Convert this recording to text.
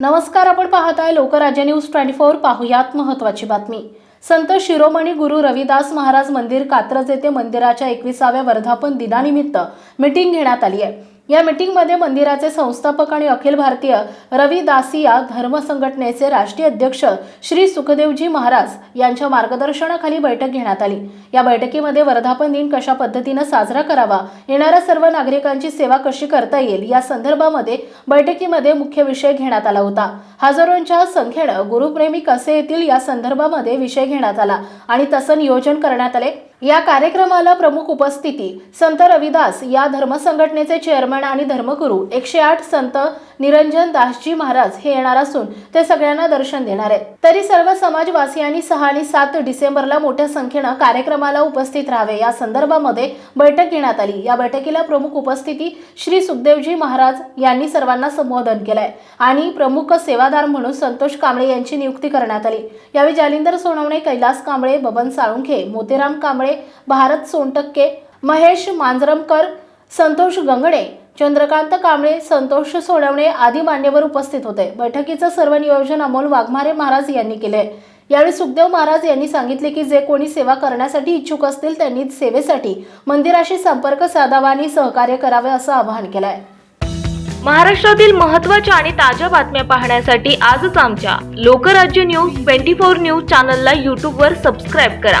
नमस्कार आपण पाहत आहे लोकराज्य न्यूज ट्वेंटी फोर पाहुयात महत्वाची बातमी. संत शिरोमणी गुरु रविदास महाराज मंदिर कात्रज येथे मंदिराच्या एकविसाव्या वर्धापन दिनानिमित्त मीटिंग घेण्यात आली आहे. या मिटिंगमध्ये मंदिराचे संस्थापक आणि अखिल भारतीय रविदासिया धर्म संघटनेचे राष्ट्रीय अध्यक्ष श्री सुखदेवजी महाराज यांच्या मार्गदर्शनाखाली बैठक घेण्यात आली. या बैठकीमध्ये वर्धापन दिन कशा पद्धतीनं साजरा करावा येणाऱ्या सर्व नागरिकांची सेवा कशी करता येईल या संदर्भामध्ये बैठकीमध्ये मुख्य विषय घेण्यात आला होता. हजारोंच्या संख्येनं गुरुप्रेमी कसे येतील या संदर्भामध्ये विषय घेण्यात आला आणि तसं नियोजन करण्यात आले. या कार्यक्रमाला प्रमुख उपस्थिती संत रविदास या धर्मसंघटनेचे चेअरमन चेअरमॅन आणि धर्मगुरू एकशे आठ संत निरंजन दासजी महाराज हे येणार असून ते सगळ्यांना दर्शन देणार आहेत. तरी सर्व समाजवासियांनी सहा आणि सात डिसेंबरला मोठ्या संख्येनं कार्यक्रमाला उपस्थित राहावे. या संदर्भामध्ये बैठक घेण्यात आली. या बैठकीला प्रमुख उपस्थिती श्री सुखदेवजी महाराज यांनी सर्वांना संबोधन केलंय आणि प्रमुख सेवादार म्हणून संतोष कांबळे यांची नियुक्ती करण्यात आली. यावेळी जालिंदर सोनवणे कैलास कांबळे बबन साळुंखे मोतीराम कांबळे भारत सोनटक्के महेश मांजरमकर संतोष गंगणे चंद्रकांत कांबळे संतोष सोडवणे आदी मान्यवर उपस्थित होते. बैठकीचं सर्व नियोजन अमोल वाघमारे महाराज यांनी केले. यावेळी सुखदेव महाराज यांनी सांगितले की जे कोणी सेवा करण्यासाठी इच्छुक असतील त्यांनी सेवेसाठी मंदिराशी संपर्क साधावा आणि सहकार्य करावे असं आवाहन केलंय. महाराष्ट्रातील महत्त्वाच्या आणि ताज्या बातम्या पाहण्यासाठी आजच आमच्या Lokrajya news twenty four news चॅनलला यूट्यूबवर सबस्क्राईब करा.